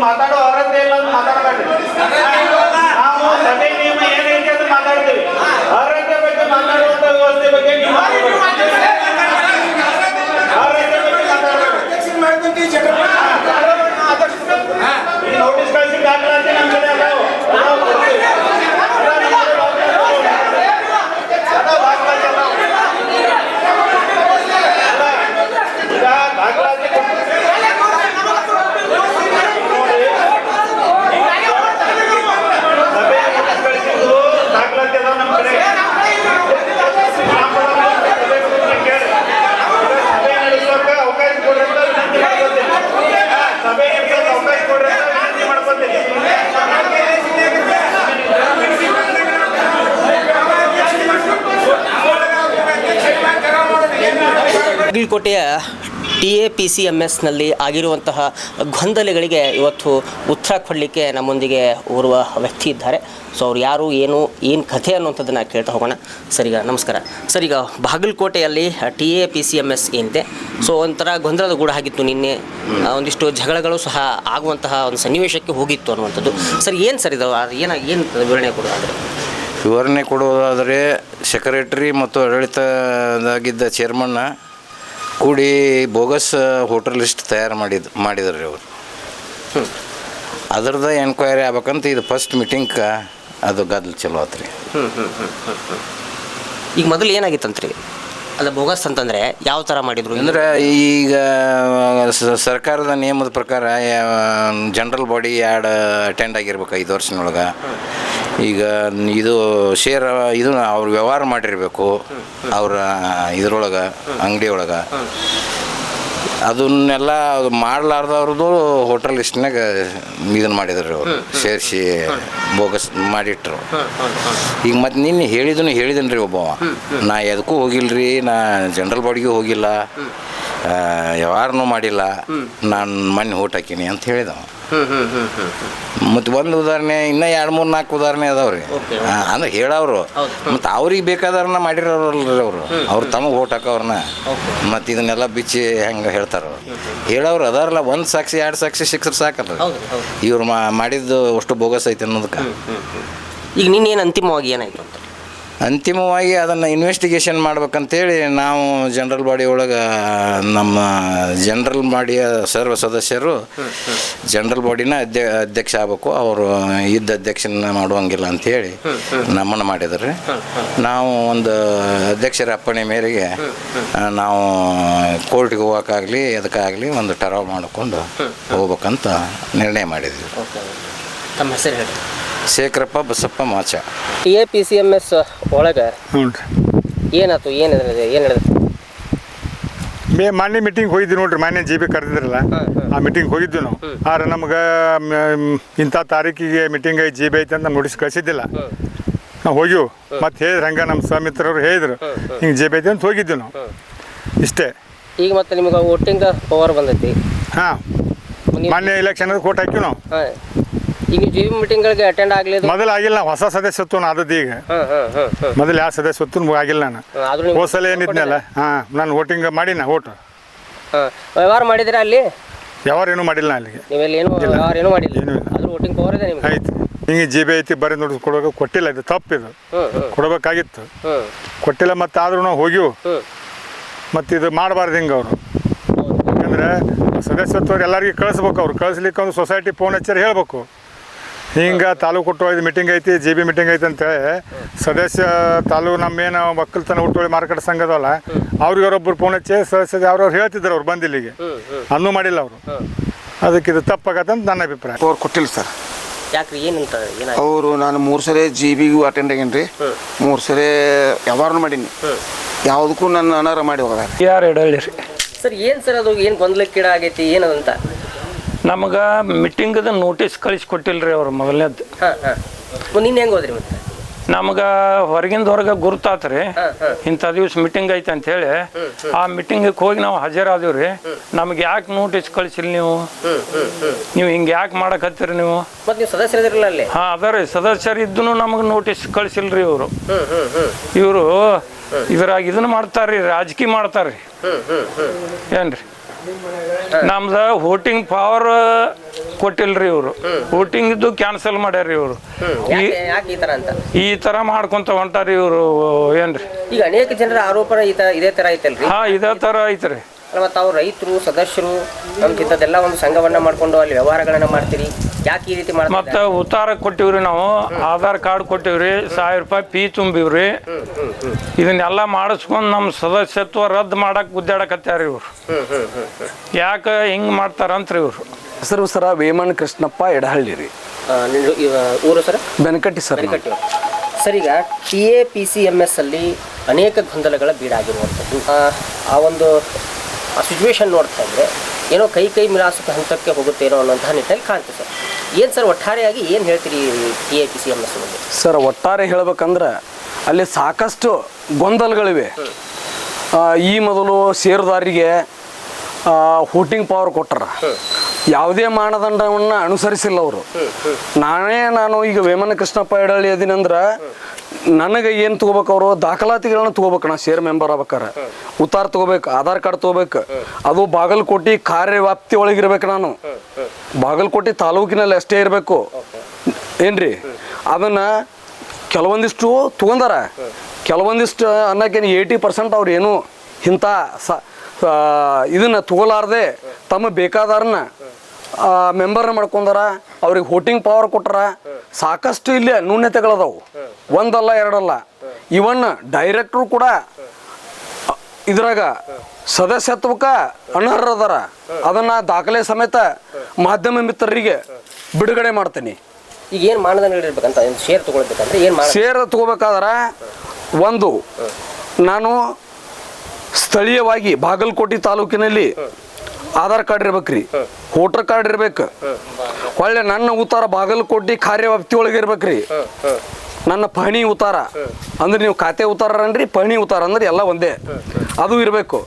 ಮಾತಾಡೋ ಅರ್ಹತೆ ಇಲ್ಲ ಅಂತ ಮಾತಾಡಬೇಡ್ರಿ. ನಾವು ಸಭೆ ನಿಯಮ ಏನೈತೆ ಅಂತ ಮಾತಾಡ್ತೀವಿ ಅರ್ಹತೆ ಬಗ್ಗೆ ಮಾತಾಡುವಂತ ವ್ಯವಸ್ಥೆ ಬಗ್ಗೆ ನೋಟಿಸ್ ಕಳಿಸಿ ದಾಖಲಾತಿ ನಮ್ಮ ಕಡೆ ಅದಾವು. ಅದಾವು ಕೊಡ್ತೀವಿ. ಅದಾವು ನಮ್ಮ ಕಡೆ ದಾಖಲಾತಿ ಅದಾವು. ಅದಾವು ದಾಖಲಾತಿ ಅದಾವು. ಈಗ ದಾಖಲಾತಿ ಕೊಡ್ತೀವಿ. ಸಭೆ ನೋಟಿಸ್ ಕಳಿಸಿದ್ದು ದಾಖಲಾತಿ ಅದಾವ ನಮ್ಮ ಕಡೆ ಸಭೆ ನಡೆಸೋಕೆ ಅವಕಾಶ ಕೊಡ್ರಿ ಅಂತ ವಿನಂತಿ ಮಾಡ್ಕೊತೀನಿ ಸಭೆ ನಡೆಸೋಕೆ ಅವಕಾಶ ಕೊಡ್ರಿ ಅಂತ ವಿನಂತಿ ಮಾಡ್ಕೊತೀನಿ ಬಾಗಲಕೋಟೆಯ T A P C M ಎಸ್ನಲ್ಲಿ ಆಗಿರುವಂತಹ ಗೊಂದಲಗಳಿಗೆ ಇವತ್ತು ಉತ್ತರ ಕೊಡಲಿಕ್ಕೆ ನಮ್ಮೊಂದಿಗೆ ಓರ್ವ ವ್ಯಕ್ತಿ ಇದ್ದಾರೆ. ಸೊ ಅವ್ರು ಯಾರು, ಏನು ಏನು ಕಥೆ ಅನ್ನುವಂಥದ್ದನ್ನು ಕೇಳ್ತಾ ಹೋಗೋಣ. ಸರಿಗ ನಮಸ್ಕಾರ. ಸರಿಗ ಈಗ ಬಾಗಲಕೋಟೆಯಲ್ಲಿ T A P C M S ಏನಿದೆ. ಸೊ ಒಂಥರ ಗೊಂದಲದ ಗೂಡ ಆಗಿತ್ತು ನಿನ್ನೆ. ಒಂದಿಷ್ಟು ಜಗಳಗಳು ಸಹ ಆಗುವಂತಹ ಒಂದು ಸನ್ನಿವೇಶಕ್ಕೆ ಹೋಗಿತ್ತು ಅನ್ನುವಂಥದ್ದು. ಸರ್, ಏನು ಸರ್ ಇದು? ಅದು ಏನು ಏನು ವಿವರಣೆ ಕೊಡೋದಾದರೆ ವಿವರಣೆ ಕೊಡುವುದಾದರೆ, ಸೆಕ್ರೆಟರಿ ಮತ್ತು ಆಡಳಿತದಾಗಿದ್ದ ಚೇರ್ಮನ್ನ ಕೂಡಿ ಬೋಗಸ್ ಹೋಟೆಲ್ ಲಿಸ್ಟ್ ತಯಾರು ಮಾಡಿದ್ ಮಾಡಿದ್ರು ಅವರು. ಅದ್ರದ್ದು ಎನ್ಕ್ವೈರಿ ಆಗ್ಬೇಕಂತ ಇದು ಫಸ್ಟ್ ಮೀಟಿಂಗ್ ಅದು ಗದ್ದಲು ಚಲೋ ಆತ್ರಿ. ಈಗ ಮೊದಲು ಏನಾಗಿತ್ತಂತ್ರಿ? ಅಲ್ಲ ಬೋಗಸ್ ಅಂತಂದರೆ ಯಾವ ಥರ ಮಾಡಿದ್ರು? ಅಂದ್ರೆ ಈಗ ಸ- ಸರ್ಕಾರದ ನಿಯಮದ ಪ್ರಕಾರ ಜನರಲ್ ಬಾಡಿ ಎರಡು ಅಟೆಂಡ್ ಆಗಿರ್ಬೇಕು ಐದು ವರ್ಷನೊಳಗೆ. ಈಗ ಇದು ಶೇರ್ ಇದು ಅವ್ರು ವ್ಯವಹಾರ ಮಾಡಿರಬೇಕು, ಅವ್ರ ಇದ್ರೊಳಗೆ ಅಂಗಡಿ ಒಳಗೆ ಅದನ್ನೆಲ್ಲ ಅದು ಮಾಡಲಾರ್ದವ್ರದ್ದು ಹೋಟೆಲ್ ಲಿಸ್ಟ್ನಾಗ ಇದನ್ನು ಮಾಡಿದ್ರು ಅವರು, ಸೇರಿಸಿ ಬೋಗಸ್ ಮಾಡಿಟ್ರು. ಈಗ ಮತ್ತೆ ನಿನ್ನೆ ಹೇಳಿದನು ಹೇಳಿದನು ರೀ ಒಬ್ಬವ ನಾ ಎದಕ್ಕೂ ಹೋಗಿಲ್ರಿ, ನಾ ಜನರಲ್ ಬಾಡಿಗೂ ಹೋಗಿಲ್ಲ ವ್ಯವಹಾರನೂ ಮಾಡಿಲ್ಲ, ನಾನು ಊಟ ಹಾಕೀನಿ ಅಂತ ಹೇಳಿದವ ಮತ್ತು ಒಂದು ಉದಾಹರಣೆ ಇನ್ನೂ ಎರಡು ಮೂರು ನಾಲ್ಕು ಉದಾಹರಣೆ ಅದಾವ್ರಿ ರೀ. ಅಂದ್ರೆ ಹೇಳವ್ರು. ಮತ್ತು ಅವ್ರಿಗೆ ಬೇಕಾದವ್ರನ್ನ ಮಾಡಿರೋರಲ್ರಿ ಅವರು. ಅವ್ರು ತಮಗೆ ಓಟ್ ಹಾಕೋರ್ನ ಮತ್ತು ಇದನ್ನೆಲ್ಲ ಬಿಚ್ಚಿ ಹೆಂಗೆ ಹೇಳ್ತಾರೋ ಹೇಳೋರು ಅದಾರಲ್ಲ ಒಂದು ಸಾಕ್ಷಿ ಎರಡು ಸಾಕ್ಷಿ ಸಿಕ್ಸ್ರೆ ಸಾಕಲ್ಲ ಇವ್ರು ಮಾಡಿದ್ದು ಅಷ್ಟು ಬೋಗಸ್ ಐತೆ ಅನ್ನೋದಕ್ಕೆ. ಈಗ ನಿನ್ನೇನು ಅಂತಿಮವಾಗಿ ಏನಾಯ್ತು ಅಂತ? ಅಂತಿಮವಾಗಿ ಅದನ್ನು ಇನ್ವೆಸ್ಟಿಗೇಷನ್ ಮಾಡ್ಬೇಕಂತೇಳಿ ನಾವು ಜನರಲ್ ಬಾಡಿ ಒಳಗೆ, ನಮ್ಮ ಜನರಲ್ ಬಾಡಿಯ ಸರ್ವ ಸದಸ್ಯರು ಜನರಲ್ ಬಾಡಿನ ಅಧ್ಯ ಅಧ್ಯಕ್ಷ ಆಗಬೇಕು. ಅವರು ಇದ್ದ ಅಧ್ಯಕ್ಷನ ಮಾಡುವಂಗಿಲ್ಲ ಅಂಥೇಳಿ ನಮ್ಮನ್ನು ಮಾಡಿದರೆ ನಾವು ಒಂದು ಅಧ್ಯಕ್ಷರ ಅಪ್ಪಣೆ ಮೇರೆಗೆ ನಾವು ಕೋರ್ಟ್ಗೆ ಹೋಗೋಕ್ಕಾಗಲಿ ಅದಕ್ಕಾಗಲಿ ಒಂದು ಟರಾವ್ ಮಾಡಿಕೊಂಡು ಹೋಗ್ಬೇಕಂತ ನಿರ್ಣಯ ಮಾಡಿದ್ವಿ ತಮ್ಮ ಹೆಸರು ಹೇಳಿ. Shekharappa Basappa Macha. T A P C M S ಒಳಗೆ ಹ್ಞೂ. ರೀ ಏನಾಯ್ತು ಏನು ಏನು ಹೇಳಿದ್ರು ಮೇ ಮಾನ್ಯ ಮೀಟಿಂಗ್ ಹೋಗಿದ್ವಿ ನೋಡ್ರಿ ಮಾನ್ಯ ಜಿ ಬಿ ಕರೆದಿದ್ರಲ್ಲ? ಆ ಮೀಟಿಂಗ್ ಹೋಗಿದ್ವಿ ನಾವು. ಆದ್ರೆ ನಮ್ಗೆ ಇಂಥ ತಾರೀಕಿಗೆ ಮೀಟಿಂಗ್ ಐತಿ ಜಿ ಬಿ ಐತೆ ಅಂತ ನಮ್ಗೆ ನೋಟಿಸ್ ಕಳಿಸಿದ್ದಿಲ್ಲ. ನಾವು ಹೋಗಿವು. ಮತ್ತೆ ಹೇಳಿದ್ರು ಹಂಗೆ ನಮ್ಮ ಸ್ವಾಮಿತ್ರವ್ರು ಹೇಳಿದ್ರು ಹಿಂಗೆ ಜಿ ಬಿ ಐತೆ ಅಂತ ಹೋಗಿದ್ವಿ ನಾವು. ಇಷ್ಟೇ. ಈಗ ಮತ್ತೆ ನಿಮಗೆ ವೋಟಿಂಗ್ ಪವರ್ ಬಂದೈತಿ? ಹಾಂ. ಮೊನ್ನೆ ಮಾನ್ಯ ಎಲೆಕ್ಷನ್ ಕೋಟ್ ಹಾಕಿವಿ ನಾವು. ಈಗ ಜೀವಿ ಮೀಟಿಂಗ್ಗಳಿಗೆ ಅಟೆಂಡ್ ಆಗಲಿಲ್ಲ ಮೊದಲು ಆಗಿಲ್ಲ ನಾವು ಹೊಸ ಸದಸ್ಯತ್ವ ಆದದ್ದು ಈಗ. ಮೊದಲು ಯಾವ ಸದಸ್ಯತ್ವ ಆಗಿಲ್ಲ ನಾನು. ಆದ್ರೂ ನೀವು ಹೋದ ಸಲ ಏನಿದ್ನಲ್ಲ ಹಾಂ ನಾನು ವೋಟಿಂಗ್ ಮಾಡಿನ ಓಟು ಹಾಂ ವ್ಯವಹಾರ ಮಾಡಿದಿರಾ ಅಲ್ಲಿ? ಯಾವಾರ ಏನು ಮಾಡಿಲ್ಲ ನಾ ಅಲ್ಲಿಗೆ. ನೀವೆಲ್ಲಿ ಏನು ವ್ಯವಹಾರ ಏನೂ ಮಾಡಿಲ್ಲ? ಏನೂ ಇಲ್ಲ. ಆದ್ರೂ ವೋಟಿಂಗ್ ಪವರ್ ಇದೆ ನಿಮ್ಗೆ? ಐತಿ ಹಿಂಗೆ ಜಿ ಬಿ ಐತಿ ಬರೀ ನೋಡಿ ಕೊಡಬೇಕು. ಕೊಟ್ಟಿಲ್ಲ ಇದು ತಪ್ಪಿದು ಇದು. ಕೊಡಬೇಕಾಗಿತ್ತು. ಕೊಟ್ಟಿಲ್ಲ ಮತ್ತು ಆದ್ರೂ ನಾವು ಹೋಗಿವು ಮತ್ತು ಇದು ಮಾಡಬಾರ್ದು ಹಿಂಗೆ ಅವರು. ಯಾಕಂದ್ರೆ ಸದಸ್ಯತ್ವ ಎಲ್ಲರಿಗೂ ಕಳಿಸ್ಬೇಕು ಅವ್ರು. ಕಳಿಸ್ಲಿಕ್ಕೆ ಒಂದು ಸೊಸೈಟಿ ಫೋನ್ ಹಚ್ಚಾರ ಹೇಳ್ಬೇಕು. ಹಿಂಗೆ ತಾಲೂಕು ಕೊಟ್ಟು ಇದು ಮೀಟಿಂಗ್ ಐತಿ ಜಿ ಬಿ ಮೀಟಿಂಗ್ ಐತಿ ಅಂತೇಳಿ ಸದಸ್ಯ ತಾಲೂಕು ನಮ್ಮೇನು ಒಕ್ಕಲ್ತನ ಹುಟ್ಟುವಳಿ ಮಾರುಕಟ್ಟೆ ಸಂಘ ಅದಲ್ಲ ಅವ್ರಿಗೆ ಅವರೊಬ್ಬರು ಫೋನ್ ಹಚ್ಚಿ ಸದಸ್ಯ ಅವ್ರವ್ರು ಹೇಳ್ತಿದ್ರು ಅವ್ರು ಬಂದು ಇಲ್ಲಿಗೆ. ಅನ್ನೂ ಮಾಡಿಲ್ಲ ಅವರು. ಅದಕ್ಕೆ ಇದು ತಪ್ಪಾಗತ್ತಂತ ನನ್ನ ಅಭಿಪ್ರಾಯ. ಅವ್ರು ಕೊಟ್ಟಿಲ್ಲ ಸರ್. ಯಾಕ್ರಿ ಏನಂತ ಅವರು ನಾನು ಮೂರು ಸರಿ ಜಿ ಬಿಗೂ ಅಟೆಂಡ್ ಆಗೇನಿ ರೀ ಮೂರು ಸರಿ ವ್ಯವಹಾರ ಮಾಡೀನಿ. ಯಾವುದಕ್ಕೂ ನನ್ನ ಅನಾರ ಮಾಡಿ ಹೋಗಾರ ಯಾರು ಹೇಳಿ ರೀ. ಸರ್ ಏನು ಸರ್ ಅದು? ಏನು ಗೊಂದಲಕ್ಕೀಡ ಆಗೈತಿ ಏನದಂತ? ನಮಗೆ ಮೀಟಿಂಗದ ನೋಟಿಸ್ ಕಳಿಸ್ಕೊಟ್ಟಿಲ್ಲ ರೀ ಅವ್ರು ಮೊದಲನೇದ್ದು ಹಾ ಹಾಂ. ನಿನ್ನೆ ಹೆಂಗೆ ಹೋದ್ರಿ ಮತ್ತೆ? ನಮ್ಗೆ ಹೊರಗಿಂದ ಹೊರಗೆ ಗುರುತಾತ್ರಿ. ರೀ ಇಂಥ ದಿವ್ಸ ಮೀಟಿಂಗ್ ಐತೆ ಅಂತ ಹೇಳಿ. ಆ ಮೀಟಿಂಗಿಗೆ ಹೋಗಿ ನಾವು ಹಾಜರಾದೀವಿ ರೀ. ನಮ್ಗೆ ಯಾಕೆ ನೋಟಿಸ್ ಕಳಿಸಿಲ್ಲ ನೀವು? ನೀವು ಹಿಂಗೆ ಯಾಕೆ ಮಾಡಕತ್ತೀರಿ ನೀವು? ಹಾಂ ಅದ ರೀ. ಸದಸ್ಯರು ಇದ್ದೂ ನಮಗೆ ನೋಟಿಸ್ ಕಳಿಸಿಲ್ರಿ ರೀ ಇವರು. ಇವರು ಇದ್ರಾಗ ಇದನ್ನ ಮಾಡ್ತಾರೆ ರೀ ರಾಜಕೀಯ ಮಾಡ್ತಾರೆ ರೀ ನಮ್ದು ವೋಟಿಂಗ್ ಪವರ್ ಕೊಟ್ಟಿಲ್ರಿ ಇವರು. ವೋಟಿಂಗ್ ಇದ್ದು ಕ್ಯಾನ್ಸಲ್ ಮಾಡ್ಯಾರ ಇವರು. ಈ ಯಾಕೆ ಯಾಕೆ ಈ ತರ ಅಂತ? ಈ ತರ ಮಾಡ್ಕೊಂತ ಹೊಂಟಾರಿ ಇವರು ಏನ್ರಿ? ಈಗ ಅನೇಕ ಜನರ ಆರೋಪ ಈ ತರ ಇದೇ ತರ ಐತಲ್ರಿ? ಹಾ ಇದೇ ತರ ಐತ್ರಿ. ಅಲ್ಲ ಅವ್ರು ತಾವು ರೈತರು ಸದಸ್ಯರು ನಮ್ಗೆ ಇಂಥದ್ದೆಲ್ಲ ಒಂದು ಸಂಘವನ್ನ ಮಾಡ್ಕೊಂಡು ಅಲ್ಲಿ ವ್ಯವಹಾರಗಳನ್ನ ಮಾಡ್ತೀರಿ. ಯಾಕೆ ಈ ರೀತಿ ಮಾಡ್ತೀರಿ ಮತ್ತೆ ಉತ್ತಾರ ಕೊಟ್ಟಿವ್ರಿ ನಾವು. ಆಧಾರ್ ಕಾರ್ಡ್ ಕೊಟ್ಟಿವ್ರಿ. ಸಾವಿರ ರೂಪಾಯಿ ಫೀ ತುಂಬಿವ್ರಿ. ಇದನ್ನೆಲ್ಲ ಮಾಡಿಸ್ಕೊಂಡು ನಮ್ಮ ಸದಸ್ಯತ್ವ ರದ್ದು ಮಾಡಕ್ ಗುದ್ದಾಡಕತ್ತಾರ ಇವರು. ಯಾಕೆ ಮಾಡ್ತಾರ ಮಾಡ್ತಾರಂತ್ರಿ ಇವ್ರು. ಹೆಸರು ಸರ ವೇಮನ್ ಕೃಷ್ಣಪ್ಪ ಎಡಹಳ್ಳಿ ರೀ. ಊರು ಸರ್? ಬೆನಕಟ್ಟಿ ಸರ್ ಸರ್ ಈಗ T A P C M S ಅಲ್ಲಿ ಅನೇಕ ಗೊಂದಲಗಳ ಬೀಡಾಗಿರುವಂಥದ್ದು. ಆ, ಆ ಸಿಚುವೇಶನ್ ನೋಡ್ತಾ ಇದ್ರೆ ಏನೋ ಕೈ ಕೈ ಮಿಲಾಸಕ್ಕೆ ಹಂತಕ್ಕೆ ಹೋಗುತ್ತೇನೋ ಅನ್ನೋಂತಹ ನಿಟ್ಟಲ್ಲಿ ಕಾಣ್ತದೆ ಸರ್. ಏನು ಸರ್ ಒಟ್ಟಾರೆಯಾಗಿ ಏನು ಹೇಳ್ತೀರಿ T A P C M S ಬಗ್ಗೆ ಸರ್ ಒಟ್ಟಾರೆ ಹೇಳ್ಬೇಕಂದ್ರೆ ಅಲ್ಲಿ ಸಾಕಷ್ಟು ಗೊಂದಲಗಳಿವೆ. ಈ ಮೊದಲು ಷೇರುದಾರಿಗೆ ಹೋಟಿಂಗ್ ಪವರ್ ಕೊಟ್ಟರ. ಯಾವುದೇ ಮಾನದಂಡವನ್ನ ಅನುಸರಿಸಿಲ್ಲ ಅವರು. ನಾನೇ ನಾನು ಈಗ ವೇಮನ ಕೃಷ್ಣಪ್ಪ ಎಡಳ್ಳಿ ಅದಿನಂದ್ರ ನನಗೆ ಏನು ತಗೋಬೇಕು ಅವರು? ದಾಖಲಾತಿಗಳನ್ನ ತಗೋಬೇಕು ನಾ ಶೇರ್ ಮೆಂಬರ್ ಆಗ್ಬೇಕಾರೆ. ಉತ್ತಾರ ತಗೋಬೇಕು, ಆಧಾರ್ ಕಾರ್ಡ್ ತಗೋಬೇಕು. ಅದು ಬಾಗಲಕೋಟೆ ಕಾರ್ಯವ್ಯಾಪ್ತಿ ಒಳಗಿರ್ಬೇಕು ನಾನು. ಬಾಗಲಕೋಟೆ ತಾಲೂಕಿನಲ್ಲಿ ಅಷ್ಟೇ ಇರಬೇಕು. ಏನ್ರಿ? ಅದನ್ನ ಕೆಲವೊಂದಿಷ್ಟು ತಗೊಂಡಾರ. ಕೆಲವೊಂದಿಷ್ಟು ಅನ್ನಕ್ಕೆ ಏಯ್ಟಿ ಪರ್ಸೆಂಟ್ ಅವ್ರು ಏನು ಇಂಥ ಸ ಇದನ್ನ ತಗೋಲಾರ್ದೆ ತಮ್ಮ ಬೇಕಾದಾರನ್ನ ಮೆಂಬರ್ನ ಮಾಡ್ಕೊಂಡಾರ ಅವ್ರಿಗೆ ವೋಟಿಂಗ್ ಪವರ್ ಕೊಟ್ಟಾರ ಸಾಕಷ್ಟು ಇಲ್ಲಿ ನ್ಯೂನ್ಯತೆಗಳದಾವು ಒಂದಲ್ಲ ಎರಡಲ್ಲ. ಇವನ್ ಡೈರೆಕ್ಟ್ರು ಕೂಡ ಇದ್ರಾಗ ಸದಸ್ಯತ್ವಕ್ಕೆ ಅನರ್ಹರದಾರ. ಅದನ್ನ ದಾಖಲೆ ಸಮೇತ ಮಾಧ್ಯಮ ಮಿತ್ರರಿಗೆ ಬಿಡುಗಡೆ ಮಾಡ್ತೀನಿ. ಈಗ ಏನು ಮಾನದಂಡಗಳಿರ್ಬೇಕಂತ ಶೇರ್ ತಗೊಳ್ಬೇಕಂದ್ರೆ ಏನು ಶೇರ್ ತಗೋಬೇಕಾದ್ರೆ ಒಂದು ನಾನು ಸ್ಥಳೀಯವಾಗಿ ಬಾಗಲಕೋಟೆ ತಾಲೂಕಿನಲ್ಲಿ ಆಧಾರ್ ಕಾರ್ಡ್ ಇರ್ಬೇಕ್ರಿ. ವೋಟರ್ ಕಾರ್ಡ್ ಇರ್ಬೇಕು. ಒಳ್ಳೆ ನನ್ನ ಉತ್ತಾರ ಬಾಗಲಕೋಟೆ ಕಾರ್ಯವ್ಯಾಪ್ತಿ ಒಳಗೆ ಇರ್ಬೇಕ್ರಿ. ನನ್ನ ಪಹಣಿ ಉತ್ತಾರ. ಅಂದ್ರೆ ನೀವು ಖಾತೆ ಉತ್ತಾರನ್ರಿ ಪಹಣಿ ಉತ್ತಾರ ಅಂದ್ರೆ ಎಲ್ಲ ಒಂದೇ. ಅದು ಇರಬೇಕು.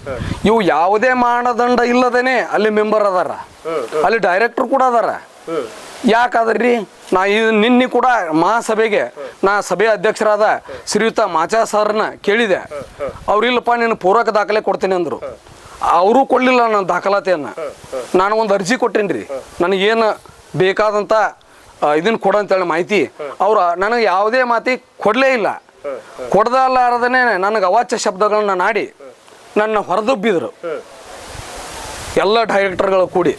ಇವು ಯಾವುದೇ ಮಾನದಂಡ ಇಲ್ಲದೇನೆ ಅಲ್ಲಿ ಮೆಂಬರ್ ಅದಾರ. ಅಲ್ಲಿ ಡೈರೆಕ್ಟರ್ ಕೂಡ ಅದಾರ. ಯಾಕಾದ್ರಿ? ನಾ ಇದು ನಿನ್ನೆ ಕೂಡ ಮಹಾಸಭೆಗೆ ನಾ ಸಭೆ ಅಧ್ಯಕ್ಷರಾದ ಶ್ರೀಯುತ ಮಾಚಾ ಸರ್ನ ಕೇಳಿದೆ. ಅವ್ರಿಲ್ಲಪ್ಪ ನೀನು ಪೂರಕ ದಾಖಲೆ ಕೊಡ್ತೀನಿ ಅಂದ್ರು. ಅವರು ಕೊಡಲಿಲ್ಲ ನನ್ನ ದಾಖಲಾತಿಯನ್ನ. ನಾನು ಒಂದು ಅರ್ಜಿ ಕೊಟ್ಟೇನಿ ರೀ ನನಗೇನು ಬೇಕಾದಂಥ ಇದನ್ನ ಕೊಡು ಅಂತೇಳಿ ಮಾಹಿತಿ, ಅವರು ನನಗೆ ಯಾವುದೇ ಮಾತಿ ಕೊಡಲೇ ಇಲ್ಲ. ಕೊಡ್ದಲ್ಲಾರದೇ ನನಗೆ ಅವಾಚ್ಯ ಶಬ್ದಗಳನ್ನ ನಾಡಿ ನನ್ನ ಹೊರದುಬ್ಬಿದ್ರು. ಎಲ್ಲ ಡೈರೆಕ್ಟರ್ಗಳು ಕೂಡಿ,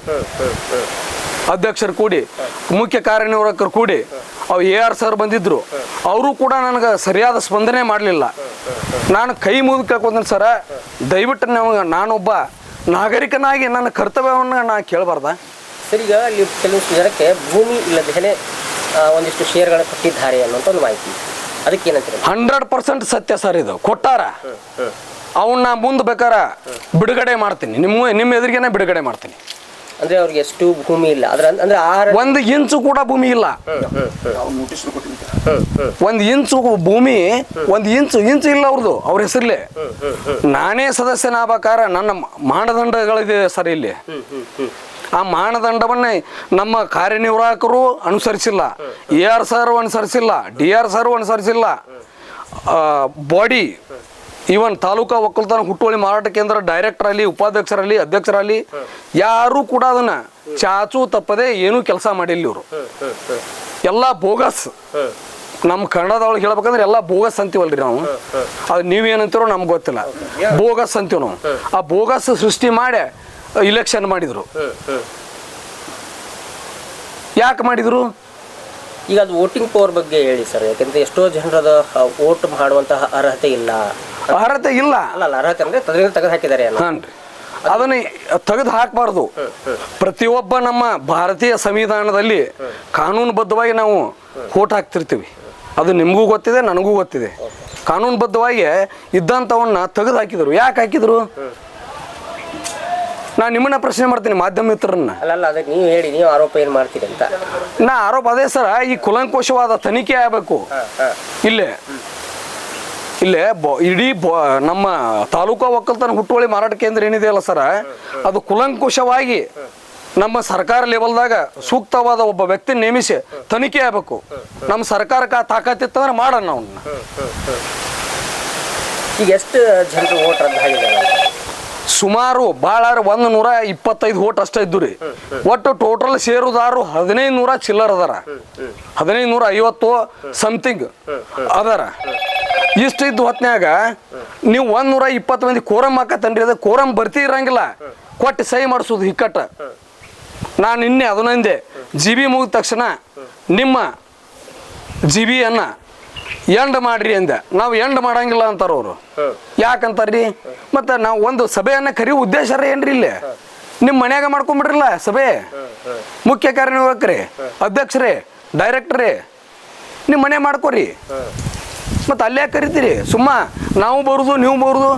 ಅಧ್ಯಕ್ಷರು ಕೂಡಿ, ಮುಖ್ಯ ಕಾರ್ಯನಿರ್ವಾಹಕರು ಕೂಡಿ, ಅವು ಎ ಆರ್ ಸರ್ ಬಂದಿದ್ರು. ಅವರು ಕೂಡ ನನಗೆ ಸರಿಯಾದ ಸ್ಪಂದನೆ ಮಾಡಲಿಲ್ಲ. ನಾನು ಕೈ ಮುಗಿದು ಕೇಳ್ಕೊಂತೀನಿ ಸರ ದಯವಿಟ್ಟು ನಮಗೆ ನಾನೊಬ್ಬ ನಾಗರಿಕನಾಗಿ ನನ್ನ ಕರ್ತವ್ಯವನ್ನು ನಾ ಕೇಳಬಾರ್ದ. ಸರ್ ಈಗ ಅಲ್ಲಿ ಕೆಲವಷ್ಟು ಜನಕ್ಕೆ ಭೂಮಿ ಇಲ್ಲದೇ ಒಂದಿಷ್ಟು ಶೇರ್ಗಳನ್ನು ಕೊಟ್ಟಿದ್ದಾರೆ ಅನ್ನೋಂಥ ಒಂದು ಮಾಹಿತಿ ಅದಕ್ಕೆ ಏನಂತೀರ? ಹಂಡ್ರೆಡ್ ಪರ್ಸೆಂಟ್ ಸತ್ಯ ಸರ್ ಇದು. ಕೊಟ್ಟಾರ. ಅವನ್ನ ಮುಂದೆ ಬೇಕಾರ ಬಿಡುಗಡೆ ಮಾಡ್ತೀನಿ. ನಿಮ್ಮ ನಿಮ್ಮ ಎದುರಿಗೆನೆ ಬಿಡುಗಡೆ ಮಾಡ್ತೀನಿ. ಅಂದ್ರೆ ಅವ್ರಿಗೆ ಎಷ್ಟು ಭೂಮಿ ಇಲ್ಲ. ಅದ್ರ ಅಂದ್ರೆ ಆಹಾರ ಒಂದು ಇಂಚು ಕೂಡ ಭೂಮಿ ಇಲ್ಲ. ಒಂದು ಇಂಚು ಭೂಮಿ, ಒಂದು ಇಂಚು ಇಂಚು ಇಲ್ಲ ಅವ್ರದ್ದು ಅವ್ರ ಹೆಸರ್ಲೆ. ನಾನೇ ಸದಸ್ಯನಾಗಬೇಕಾರ ನನ್ನ ಮಾನದಂಡಗಳಿದೆ ಸರ್ ಇಲ್ಲಿ. ಆ ಮಾನದಂಡವನ್ನೇ ನಮ್ಮ ಕಾರ್ಯನಿರ್ವಾಹಕರು ಅನುಸರಿಸಿಲ್ಲ. ಎ ಆರ್ ಸರ್ ಅನುಸರಿಸಿಲ್ಲ ಡಿ ಆರ್ ಸರ್ ಅನುಸರಿಸಿಲ್ಲ ಬಾಡಿ ಈವನ್ ತಾಲೂಕಾ ಒಕ್ಕಲ್ತನ ಹುಟ್ಟುವಳಿ ಮಾರಾಟ ಕೇಂದ್ರ ಡೈರೆಕ್ಟರ್ ಅಲ್ಲಿ, ಉಪಾಧ್ಯಕ್ಷರಲ್ಲಿ, ಅಧ್ಯಕ್ಷರಲ್ಲಿ ಯಾರು ಕೂಡ ಅದನ್ನ ಚಾಚು ತಪ್ಪದೆ ಏನೂ ಕೆಲಸ ಮಾಡಿಲ್ಲ ಇವರು. ಎಲ್ಲ ಬೋಗಸ್. ನಮ್ಮ ಕನ್ನಡದೊಳಗೆ ಹೇಳ್ಬೇಕಂದ್ರೆ ಎಲ್ಲ ಬೋಗಸ್ ಅಂತೀವಲ್ರಿ ನಾವು. ಅದು ನೀವೇನಂತೀರೋ ನಮ್ಗೆ ಗೊತ್ತಿಲ್ಲ. ಬೋಗಸ್ ಅಂತೀವಿ ನಾವು. ಆ ಬೋಗಸ್ ಸೃಷ್ಟಿ ಮಾಡಿ ಇಲೆಕ್ಷನ್ ಮಾಡಿದ್ರು. ಯಾಕೆ ಮಾಡಿದ್ರು? ಈಗ ಅದು ವೋಟಿಂಗ್ ಪವರ್ ಬಗ್ಗೆ ಹೇಳಿ ಸರ್ ಯಾಕಂದ್ರೆ ಎಷ್ಟೋ ಜನರದ ವೋಟ್ ಮಾಡುವಂತಹ ಅರ್ಹತೆ ಇಲ್ಲ. ಅರ್ಹತೆ ಇಲ್ಲ. ಅಲ್ಲ ಅರ್ಹತೆ ಅಂದ್ರೆ ತೆಗೆದು ಹಾಕಿದ್ದಾರೆ ಅದನ್ನ ತೆಗೆದು ಹಾಕಬಾರ್ದು. ಪ್ರತಿಯೊಬ್ಬ ನಮ್ಮ ಭಾರತೀಯ ಸಂವಿಧಾನದಲ್ಲಿ ಕಾನೂನುಬದ್ಧವಾಗಿ ನಾವು ಓಟ್ ಹಾಕ್ತಿರ್ತೀವಿ. ಅದು ನಿಮಗೂ ಗೊತ್ತಿದೆ ನನಗೂ ಗೊತ್ತಿದೆ. ಕಾನೂನುಬದ್ಧವಾಗಿ ಇದ್ದಂಥವನ್ನ ತೆಗೆದು ಹಾಕಿದ್ರು. ಯಾಕೆ ಹಾಕಿದ್ರು? ನಾ ನಿಮ್ಮನ್ನ ಪ್ರಶ್ನೆ ಮಾಡ್ತೀನಿ ಮಾಧ್ಯಮ ಮಿತ್ರರನ್ನ. ಅಲ್ಲ ಅದಕ್ಕೆ ನೀವು ಹೇಳಿ ನೀವು ಆರೋಪ ಏನು ಮಾಡ್ತೀರಿ ಅಂತ. ನಾ ಆರೋಪ ಅದೇ ಸರ ಈ ಕುಲಂಕೋಶವಾದ ತನಿಖೆ ಆಗಬೇಕು. ಇಲ್ಲೇ. ಇಲ್ಲೇ ಬೊ- ಇಡೀ ಬೊ- ನಮ್ಮ ತಾಲೂಕಾ ಒಕ್ಕಲ್ತನ ಹುಟ್ಟುವಳಿ ಮಾರಾಟ ಕೇಂದ್ರ ಏನಿದೆಯಲ್ಲ ಸರ ಅದು ಕುಲಂಕುಷವಾಗಿ ನಮ್ಮ ಸರ್ಕಾರ ಲೆವೆಲ್ದಾಗ ಸೂಕ್ತವಾದ ಒಬ್ಬ ವ್ಯಕ್ತಿ ನೇಮಿಸಿ ತನಿಖೆ ಆಗಬೇಕು. ನಮ್ಮ ಸರ್ಕಾರಕ್ಕೆ ಆ ತಾಕತ್ತಿತ್ತಂದ್ರೆ ಮಾಡೋಣ ಅವನ್ನ ಈಗ ಎಷ್ಟು ಜನರು ಓಟ್ ರದ್ದು ಸುಮಾರು ಭಾಳ ಒಂದು ನೂರ ಇಪ್ಪತ್ತೈದು ಓಟ್ ಅಷ್ಟೇ ಇದ್ದು ರೀ. ಒಟ್ಟು ಟೋಟಲ್ ಸೇರುದಾರು ಹದಿನೈದು ನೂರ ಚಿಲ್ಲರ್ ಅದಾರ. ಹದಿನೈದು ನೂರ ಐವತ್ತು ಸಮಥಿಂಗ್ ಅದಾರ. ಇಷ್ಟಿದ್ದು ಹೊತ್ನ್ಯಾಗ ನೀವು ಒಂದು ನೂರ ಇಪ್ಪತ್ತು ಮಂದಿ ಕೋರಮ್ ಹಾಕತ್ತನ್ರಿ, ಅದ ಕೋರಂ ಬರ್ತಿ ಇರಂಗಿಲ್ಲ. ಕೊಟ್ಟು ಸಹಿ ಮಾಡಿಸೋದು ಹಿಕ್ಕಟ್ಟ. ನಾನು ನಿನ್ನೆ ಅದನ್ನಂದೆ ಜಿ ಬಿ ಮುಗಿದ ತಕ್ಷಣ ನಿಮ್ಮ ಜಿ ಬಿಯನ್ನು ಎಂಡ್ ಮಾಡ್ರಿ ಅಂದೆ. ನಾವು ಎಂಡ್ ಮಾಡಂಗಿಲ್ಲ ಅಂತಾರ ಅವರು. ಯಾಕಂತಾರ್ರಿ? ಮತ್ತೆ ನಾವು ಒಂದು ಸಭೆಯನ್ನ ಕರಿಯೋ ಉದ್ದೇಶ ಏನ್ರಿ ಇಲ್ಲಿ? ನಿಮ್ಮ ಮನ್ಯಾಗ ಮಾಡ್ಕೊಂಬಿಡ್ರಲ್ಲ ಸಭೆ? ಮುಖ್ಯ ಕಾರ್ಯನಿರ್ವಾಹಕರೇ, ಅಧ್ಯಕ್ಷರೇ ಡೈರೆಕ್ಟ್ರೇ ನಿಮ್ಮ ಮನೆ ಮಾಡ್ಕೊರಿ. ಮತ್ತು ಅಲ್ಲೇ ಕರಿತೀರಿ? ಸುಮ್ಮ ನಾವು ಬರುದು ನೀವು ಬರುದು.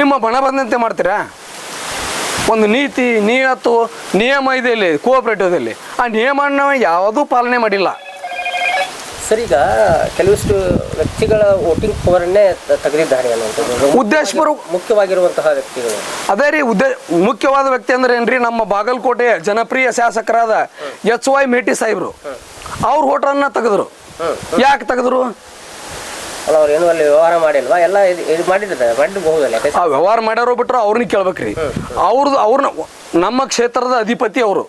ನಿಮ್ಮ ಬಣ ಬಂದಂತೆ ಮಾಡ್ತೀರಾ? ಒಂದು ನೀತಿ ನಿಯತ್ತು ನಿಯಮ ಇದೆ ಇಲ್ಲಿ ಕೋಆಪ್ರೇಟಿವ್ದಲ್ಲಿ ಆ ನಿಯಮನ ಯಾವುದೂ ಪಾಲನೆ ಮಾಡಿಲ್ಲ. ಸರ್ ಈಗ ಕೆಲವಿಷ್ಟು ವ್ಯಕ್ತಿಗಳ ವೋಟಿಂಗ್ ಪವರನ್ನೇ ತೆಗೆದಿದ್ದಾರೆ ಅನ್ನುವಂಥದ್ದು. ಮುಖ್ಯವಾಗಿರುವಂತಹ ವ್ಯಕ್ತಿಗಳು. ಅದೇ ರೀ ಉದ್ದೇಶ ಮುಖ್ಯವಾದ ವ್ಯಕ್ತಿ ಅಂದ್ರೆ ಏನ್ರಿ? ನಮ್ಮ ಬಾಗಲಕೋಟೆ ಜನಪ್ರಿಯ ಶಾಸಕರಾದ ಎಚ್ ವೈ ಮೇಟಿ ಸಾಹೇಬ್ರು. ಅವ್ರ ಹೋಟ್ರನ್ನ ತೆಗೆದ್ರು. ಯಾಕೆ ತೆಗೆದ್ರು? ಅಲ್ಲ ಅವ್ರು ಏನು ಅಲ್ಲಿ ವ್ಯವಹಾರ ಮಾಡಿಲ್ವಾ? ಎಲ್ಲ ಇದು ಇದು ಮಾಡಿರ್ತಾರೆ ಹೋಗಲ್ಲ ಯಾಕೆ ಆ ವ್ಯವಹಾರ ಮಾಡ್ಯಾರೋ ಬಿಟ್ರೆ ಅವ್ರನ್ನ ಕೇಳ್ಬೇಕ್ರಿ. ಅವ್ರದ್ದು ಅವ್ರನ್ನ ನಮ್ಮ ಕ್ಷೇತ್ರದ ಅಧಿಪತಿ ಅವರು.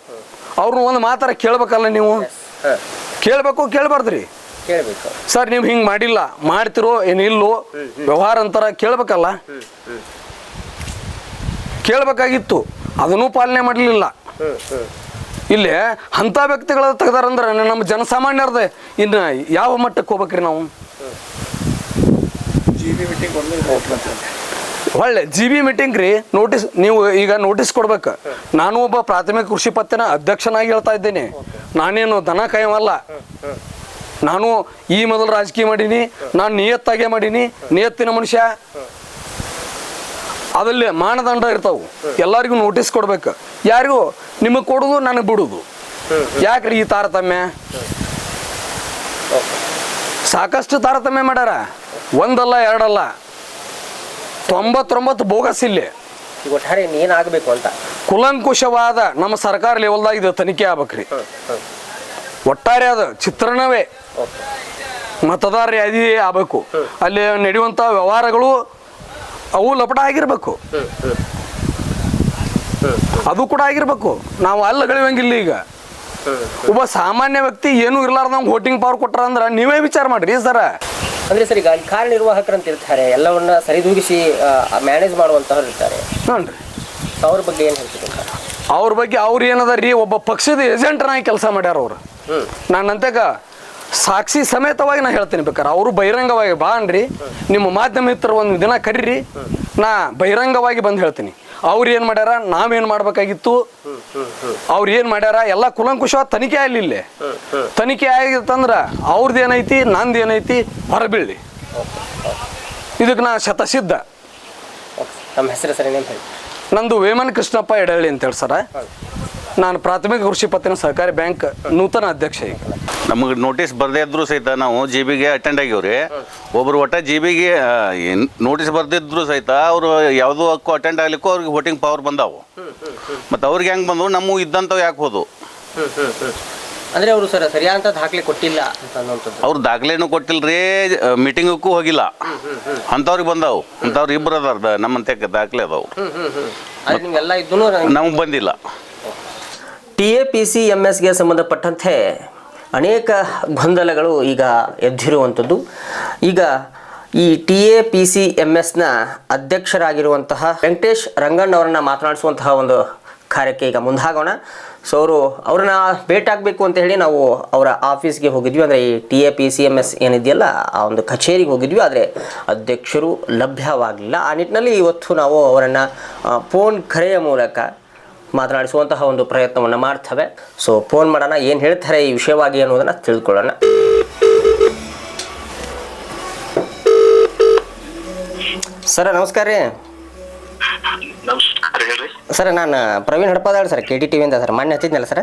ಅವ್ರನ್ನ ಒಂದು ಮಾತಾರ ಕೇಳ್ಬೇಕಲ್ಲ ನೀವು? ಕೇಳ್ಬೇಕು ಕೇಳಬೇಕು ಕೇಳಬಾರ್ದ್ರಿ. ಕೇಳಬೇಕು. ಸರ್ ನೀವು ಹಿಂಗೆ ಮಾಡಿಲ್ಲ ಮಾಡ್ತಿರೋ ಏನಿಲ್ಲೋ ವ್ಯವಹಾರ ಅಂತಾರ ಕೇಳ್ಬೇಕಲ್ಲ? ಕೇಳಬೇಕಾಗಿತ್ತು. ಅದನ್ನೂ ಪಾಲನೆ ಮಾಡಲಿಲ್ಲ. ಇಲ್ಲಿ ಅಂಥ ವ್ಯಕ್ತಿಗಳ ತೆಗ್ದಾರಂದ್ರೆ ನಮ್ಮ ಜನಸಾಮಾನ್ಯರದೇ ಇನ್ನು ಯಾವ ಮಟ್ಟಕ್ಕೆ ಹೋಗ್ಬೇಕ್ರಿ ನಾವು? ಒಳ್ಳೆ ಜಿ ಬಿ ಮೀಟಿಂಗ್ ರೀ ನೋಟಿಸ್ ನೀವು ಈಗ ನೋಟಿಸ್ ಕೊಡ್ಬೇಕು. ನಾನು ಒಬ್ಬ ಪ್ರಾಥಮಿಕ ಕೃಷಿ ಪತ್ತಿನ ಅಧ್ಯಕ್ಷನಾಗಿ ಹೇಳ್ತಾ ಇದ್ದೇನೆ. ನಾನೇನು ದನ ಕಾಯವಲ್ಲ ನಾನು ಈ ಮೊದಲು ರಾಜಕೀಯ ಮಾಡೀನಿ, ನಾನು ನಿಯತ್ತಾಗೆ ಮಾಡೀನಿ, ನಿಯತ್ತಿನ ಮನುಷ್ಯ. ಅದಲ್ಲಿ ಮಾನದಂಡ ಇರ್ತಾವು. ಎಲ್ಲರಿಗೂ ನೋಟಿಸ್ ಕೊಡ್ಬೇಕು. ಯಾರಿಗೂ? ನಿಮಗೆ ಕೊಡೋದು, ನನಗೆ ಬಿಡುದು. ಯಾಕ್ರಿ ಈ ತಾರತಮ್ಯ? ಸಾಕಷ್ಟು ತಾರತಮ್ಯ ಮಾಡ್ಯಾರ. ಒಂದಲ್ಲ ಎರಡಲ್ಲ. ತೊಂಬತ್ತೊಂಬತ್ತು ಬೋಗಸ್ ಇಲ್ಲಿ. ಒಟ್ಟಾರೆ ಏನಾಗಬೇಕು ಅಂತ. ಕುಲಂಕುಷವಾದ ನಮ್ಮ ಸರ್ಕಾರ ಲೆವೆಲ್ದಾಗ ಇದು ತನಿಖೆ ಆಗ್ಬೇಕ್ರಿ. ಒಟ್ಟಾರೆ ಅದು ಚಿತ್ರಣವೇ. ಮತದಾರ ಯಾದಿ ಆಗ್ಬೇಕು. ಅಲ್ಲಿ ನಡೆಯುವಂಥ ವ್ಯವಹಾರಗಳು ಅವು ಲಪಟ ಆಗಿರ್ಬೇಕು. ಅದು ಕೂಡ ಆಗಿರ್ಬೇಕು. ನಾವು ಅಲ್ಲಗಳಿವಂಗಿಲ್ಲ ಈಗ. ಒಬ್ಬ ಸಾಮಾನ್ಯ ವ್ಯಕ್ತಿ ಏನು ಇರ್ಲಾರ್ದಂಗೆ ವೋಟಿಂಗ್ ಪವರ್ ಕೊಟ್ರ ಅಂದ್ರೆ ನೀವೇ ವಿಚಾರ ಮಾಡ್ರಿ ಸರ. ಅಂದ್ರೆ ಸರ್ ಈಗ ಅಲ್ಲಿ ಕಾರ್ಯನಿರ್ವಾಹಕರು ಅಂತ ಇರ್ತಾರೆ ಎಲ್ಲವನ್ನ ಸರಿದೂಗಿಸಿ ಮ್ಯಾನೇಜ್ ಮಾಡುವಂತವ್ರು ಇರ್ತಾರೆ. ನೋಡ್ರಿ. ಅವ್ರ ಬಗ್ಗೆ ಏನು ಹೇಳ್ತೀರಿ ಅಂತ ಅವ್ರ ಬಗ್ಗೆ ಅವ್ರು ಏನದ ರೀ ಒಬ್ಬ ಪಕ್ಷದ ಏಜೆಂಟ್ನಾಗಿ ಕೆಲಸ ಮಾಡ್ಯಾರ ಅವ್ರು. ನಾನು ಅಂತಕ ಸಾಕ್ಷಿ ಸಮೇತವಾಗಿ ನಾ ಹೇಳ್ತೀನಿ ಬೇಕಾರೆ. ಅವರು ಬಹಿರಂಗವಾಗಿ ಬಾ ಅನ್ರಿ ನಿಮ್ಮ ಮಾಧ್ಯಮ ಮಿತ್ರರು ಒಂದು ದಿನ ಕರೀರಿ ನಾ ಬಹಿರಂಗವಾಗಿ ಬಂದು ಹೇಳ್ತೀನಿ. ಅವ್ರು ಏನು ಮಾಡ್ಯಾರ? ನಾವೇನು ಮಾಡಬೇಕಾಗಿತ್ತು? ಅವ್ರು ಏನು ಮಾಡ್ಯಾರ? ಎಲ್ಲ ಕುಲಂಕುಶ ತನಿಖೆ ಆಗಲಿ ಇಲ್ಲಿ ತನಿಖೆ ಆಗಿತ್ತಂದ್ರೆ ಅವ್ರದ್ದು ಏನೈತಿ ನಂದು ಏನೈತಿ ಹೊರಬೀಳಿ ಇದಕ್ಕೆ ನಾ ಶತಸಿದ್ಧ. ನಮ್ಮ ಹೆಸರು ಸರಿ ನಂದು ವೇಮನ್ ಕೃಷ್ಣಪ್ಪ ಎಡಹಳ್ಳಿ ಅಂತೇಳಿ ಸರ. ನಾನು ಪ್ರಾಥಮಿಕ ಕೃಷಿ ಪತ್ತಿನ ಸಹಕಾರಿ ಬ್ಯಾಂಕ್ ನೂತನ ಅಧ್ಯಕ್ಷ ಈಗ. ನಮಗೆ ನೋಟಿಸ್ ಬರದೇ ಇದ್ರು ಸಹಿತ ನಾವು ಜಿ ಬಿಗೆ ಅಟೆಂಡ್ ಆಗಿವ್ರಿ. ಒಬ್ರು ಒಟ್ಟ ಜಿ ಬಿಗೆ ನೋಟಿಸ್ ಬರ್ದಿದ್ರು ಸಹಿತ ಅವರು ಯಾವುದೋ ಹಕ್ಕು ಅಟೆಂಡ್ ಆಗ್ಲಿಕ್ಕೂ ಅವ್ರಿಗೆ ವೋಟಿಂಗ್ ಪವರ್ ಬಂದಾವು. ಮತ್ತು ಅವ್ರಿಗೆ ಹೆಂಗೆ ಬಂದವು? ನಮ್ಮ ಇದ್ದಂಥವು ಯಾಕೆ ಹೋದು ಅಂದ್ರೆ ಅವರು ಸರ್ ಸರಿಯಾದಂತ ದಾಖಲೆ ಕೊಟ್ಟಿಲ್ಲ ಅವ್ರು ದಾಖಲೆನೂ ಕೊಟ್ಟಿಲ್ರಿ ಮೀಟಿಂಗಕ್ಕೂ ಹೋಗಿಲ್ಲ. ಅಂಥವ್ರಿಗೆ ಬಂದಾವು. ಅಂಥವ್ರು ಇಬ್ಬರು ಅದಾರ ನಮ್ಮಂತೆ ದಾಖಲೆ ಅದಾವು. ನಮಗೆ ಬಂದಿಲ್ಲ. T A P C M ಎಸ್ಗೆ ಸಂಬಂಧಪಟ್ಟಂತೆ ಅನೇಕ ಗೊಂದಲಗಳು ಈಗ ಎದ್ದಿರುವಂಥದ್ದು. ಈಗ ಈ T A P C M ಎಸ್ನ ಅಧ್ಯಕ್ಷರಾಗಿರುವಂತಹ ವೆಂಕಟೇಶ್ ರಂಗಣ್ಣ ಅವರನ್ನು ಮಾತನಾಡಿಸುವಂತಹ ಒಂದು ಕಾರ್ಯಕ್ಕೆ ಈಗ ಮುಂದಾಗೋಣ. ಸೊ ಅವರು ಅವ್ರನ್ನ ಭೇಟಾಗಬೇಕು ಅಂತ ಹೇಳಿ ನಾವು ಅವರ ಆಫೀಸ್ಗೆ ಹೋಗಿದ್ವಿ. ಅಂದರೆ ಈ T A P C M S ಏನಿದೆಯಲ್ಲ, ಆ ಒಂದು ಕಚೇರಿಗೆ ಹೋಗಿದ್ವಿ. ಆದರೆ ಅಧ್ಯಕ್ಷರು ಲಭ್ಯವಾಗಲಿಲ್ಲ. ಆ ನಿಟ್ಟಿನಲ್ಲಿ ಇವತ್ತು ನಾವು ಅವರನ್ನು ಫೋನ್ ಕರೆಯ ಮೂಲಕ ಮಾತನಾಡಿಸುವಂತಹ ಒಂದು ಪ್ರಯತ್ನವನ್ನು ಮಾಡ್ತವೆ. ಸೊ ಫೋನ್ ಮಾಡೋಣ ಏನು ಹೇಳ್ತಾರೆ ಈ ವಿಷಯವಾಗಿ ಅನ್ನೋದನ್ನು ತಿಳಿದುಕೊಳ್ಳೋಣ ಸರ್ ನಮಸ್ಕಾರ ರೀ. ಸರ್ ನಾನು Praveen Hadapadal sir K T T ವಿಯಿಂದ ಸರ್ ಮೊನ್ನೆ ಹತ್ತಿದ್ನಲ್ಲ ಸರ್.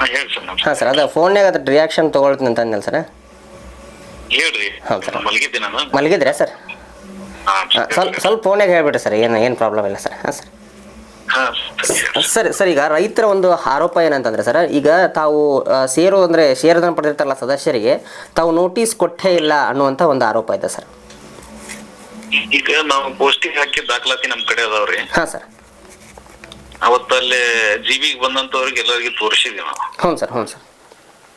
ಹಾ, ಸರ್ ನಮಸ್ಕಾರ. ಹಾಂ ಸರ್ ಅದು ಫೋನ್ನಾಗ ಅದ್ರ ರಿಯಾಕ್ಷನ್ ತೊಗೊಳ್ತೀನಿ ಅಂತ ಅಂದಲ್ಲ ಸರ್. ಹೇಳ್ರಿ ಹೌದು ಸರ್. ಮಲಗಿದ್ರಾ ಸರ್? ಹಾ, ಸ್ವಲ್ಪ ಸ್ವಲ್ಪ ಫೋನ್ಯಾಗ ಹೇಳ್ಬಿಟ್ರಿ ಸರ್ ಏನು ಏನು ಪ್ರಾಬ್ಲಮ್ ಇಲ್ಲ ಸರ್. ಹಾಂ ಸರ್. ಸರ್ ಸರ್ ಈಗ ರೈತರ ಒಂದು ಆರೋಪ ಏನಂತಂದ್ರೆ ಸರ್ ಈಗ ತಾವು ಸೇರು ಅಂದ್ರೆ ಷೇರುದಾನ ಪಡೆದಿರ್ತಾರಲ್ಲ ಸದಸ್ಯರಿಗೆ ತಾವು ನೋಟಿಸ್ ಕೊಟ್ಟೇ ಇಲ್ಲ ಅನ್ನುವಂತ ಒಂದು ಆರೋಪ ಇದೆ ಸರ್. ಈಗ ನಾವು ಪೋಸ್ಟಿಂಗ್ ಹಾಕಿ ದಾಖಲಾತಿ ನಮ್ ಕಡೆ ಅದಾವ್ರಿ. ಹಾ ಸರ್. ಅವತ್ತಲ್ಲಿ ಜೀವಿಗೆ ಬಂದಂತವ್ರಿಗೆ ಎಲ್ಲರಿಗೂ ತೋರಿಸಿದ್ವಿ ನಾವು. ಹ್ಞೂ ಸರ್ ಹ್ಞೂ ಸರ್.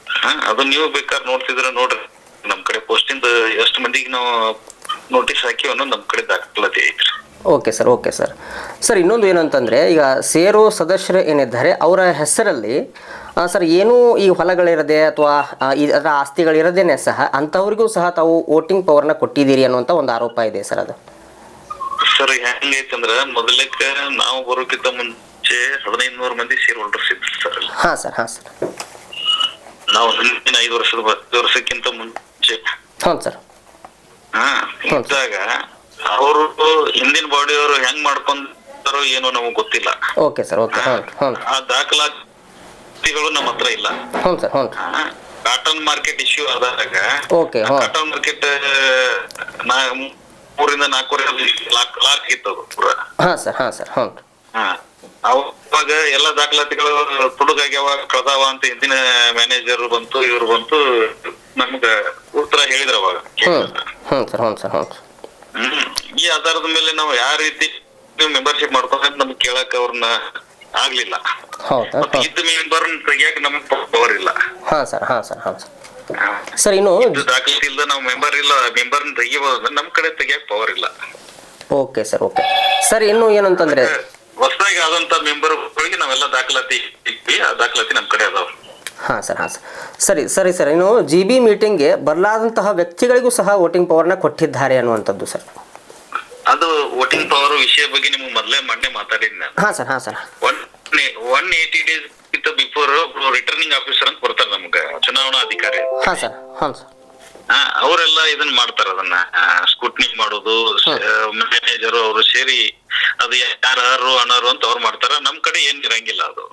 ಹಾ, ಅದು ನೀವು ಬೇಕಾದ್ರೆ ನೋಡ್ತಿದ್ರೆ ನೋಡ್ರಿ. ನಮ್ ಕಡೆ ಪೋಸ್ಟಿಂದ ಎಷ್ಟು ಮಂದಿಗೆ ನಾವು ನೋಟಿಸ್ ಹಾಕಿ ಅನ್ನೋದು ನಮ್ ಕಡೆ ದಾಖಲಾತಿ ಐತ್ರಿ. Okay sir okay sir. Sir ಇನ್ನೊಂದು ಏನು ಅಂತಂದರೆ ಈಗ ಸೇರು ಸದಸ್ಯರು ಏನಿದ್ದಾರೆ ಅವರ ಹೆಸರಲ್ಲಿ ಸರ್ ಏನೂ ಈ ಹೊಲಗಳಿರದೆ ಅಥವಾ ಅದರ ಆಸ್ತಿಗಳಿರದೇನೆ ಸಹ ಅಂಥವ್ರಿಗೂ ಸಹ ತಾವು ವೋಟಿಂಗ್ ಪವರ್ನ ಕೊಟ್ಟಿದ್ದೀರಿ ಅನ್ನುವಂಥ ಒಂದು ಆರೋಪ ಇದೆ ಸರ್ ಅದು. ಸರ್ ಹೆಂಗೈತಂದ್ರ ಮೊದಲಕ್ಕೆ ನಾವು ಬರೋಕ್ಕಿಂತ ಮುಂಚೆ ಹದಿನೈದು ನೂರು ಮಂದಿ ಶೇರ್ ಹೋಲ್ಡರ್ಸ್ ಇದ್ರು ಸರ್. ಹಾಂ ಸರ್ ಹಾಂ ಸರ್. ನಾವು ಹಿಂದಿನ ಐದು ವರ್ಷದ ವರ್ಷಕ್ಕಿಂತ ಮುಂಚೆ. ಹೌದು ಸರ್. ಹಾ ಇದ್ದಾಗ ಅವರು ಹಿಂದಿನ ಬಾಡಿ ಅವರು ಹೆಂಗ್ ಮಾಡ್ಕೊಂತಾರೋ ಏನೋ ನಮಗ್ ಗೊತ್ತಿಲ್ಲ. ಓಕೆ ಸರ್ ಓಕೆ ಹ್ಞೂ ಹ್ಞೂ ಆ ದಾಖಲಾತಿಗಳು ನಮ್ಮ ಹತ್ರ ಇಲ್ಲ. ಹ್ಞೂ ಸರ್ ಹ್ಞೂ ಕಾಟನ್ ಮಾರ್ಕೆಟ್ ಇಶ್ಯೂ ಆದಾಗ ಓಕೆ ಹ್ಞೂ ಕಾಟನ್ ಮಾರ್ಕೆಟ್ ನಾ ಮೂರಿಂದ ನಾಲ್ಕೂವರೆ ಲಾಕ್ ಲಾಕ್ ಇತ್ತು ಹಾಂ ಸರ್ ಹಾಂ ಸರ್ ಹ್ಞೂ ಹಾ ಅವಾಗ ಎಲ್ಲ ದಾಖಲಾತಿಗಳು ತುಡುಗಾಗ್ಯಾವ ಕಳ್ದಾವ ಅಂತ ಹಿಂದಿನ ಮ್ಯಾನೇಜರ್ ಬಂತು ಇವ್ರು ಬಂತು ನಮ್ಗ ಉತ್ತರ ಹೇಳಿದ್ರ ಅವಾಗ. ಹ್ಞೂ ಹ್ಞೂ ಸರ್ ಹ್ಞೂ ಸರ್ ಹ್ಞೂ ಈ ಆಧಾರದ ಮೇಲೆ ನಾವು ಯಾವ ರೀತಿ ನೀವು ಮೆಂಬರ್ಶಿಪ್ ಮಾಡ್ಕೊಂಡ್ ನಮ್ಗೆ ಕೇಳಕ್ ಅವ್ರನ್ನ ಆಗ್ಲಿಲ್ಲ. ಹೌದಾ ಮತ್ತೆ ಇದ್ದ ಮೆಂಬರ್ ತೆಗಿಯಕ್ ನಮಗ್ ಪವರ್ ಇಲ್ಲ. ಹಾ ಸರ್ ಹಾ ಸರ್ ಹಾ ಸರ್. ಸರ್ ಇನ್ನು ಇದು ದಾಖಲಾತಿ ಇಲ್ದ ನಾವು ಮೆಂಬರ್ ಇಲ್ಲ ಮೆಂಬರ್ ತೆಗಿಬಹುದು ಅಂದ್ರೆ ನಮ್ ಕಡೆ ತೆಗಿಯಕ್ ಪವರ್ ಇಲ್ಲ. Okay sir okay. ಸರ್ ಇನ್ನು ಏನಂತಂದ್ರೆ ಹೊಸದಾಗಿ ಆದಂತ ಮೆಂಬರ್ ನಾವೆಲ್ಲ ದಾಖಲಾತಿ ಇಟ್ಟಿ ಆ ದಾಖಲಾತಿ ನಮ್ ಕಡೆ ಅದಾವ. ಹಾಂ ಸರ್ ಹಾಂ ಸರ್. ಸರಿ ಸರಿ ಸರ್. ಇನ್ನು ಜಿ ಬಿ ಮೀಟಿಂಗ್ಗೆ ಬರಲಾದಂತಹ ವ್ಯಕ್ತಿಗಳಿಗೂ ಸಹ ವೋಟಿಂಗ್ ಪವರ್ನ ಕೊಟ್ಟಿದ್ದಾರೆ ಅನ್ನುವಂಥದ್ದು ಸರ್. ಅದು ವೋಟಿಂಗ್ ಪವರ್ ವಿಷಯ ಬಗ್ಗೆ ನಿಮ್ಗೆ ಮೊದಲೇ ಮೊನ್ನೆ ಮಾತಾಡಿದ್ ನಾನು. ಹಾಂ ಸರ್ ಹಾಂ sir. One one eighty days ಕಿಂತ ಬಿಫೋರ್ ರಿಟರ್ನಿಂಗ್ ಆಫೀಸರ್ ಅಂತ ಬರ್ತಾರೆ ನಮ್ಗೆ ಚುನಾವಣಾ ಅಧಿಕಾರಿ. ಹಾಂ ಸರ್ ಹಾಂ ಸರ್. ಅವರೆಲ್ಲ ಇದನ್ನ ಮಾಡ್ತಾರ ಅದನ್ನ. ಸ್ಕೂಟ್ನಿ ಮಾಡೋದು ಮ್ಯಾನೇಜರ್ ಅವರು ಸೇರಿ ಅದು ಯಾರು ಅನರ್ಹರು ಅಂತ ಅವ್ರು ಮಾಡ್ತಾರ. ನಮ್ ಕಡೆ ಏನ್ ಇರಂಗಿಲ್ಲ ಅದು.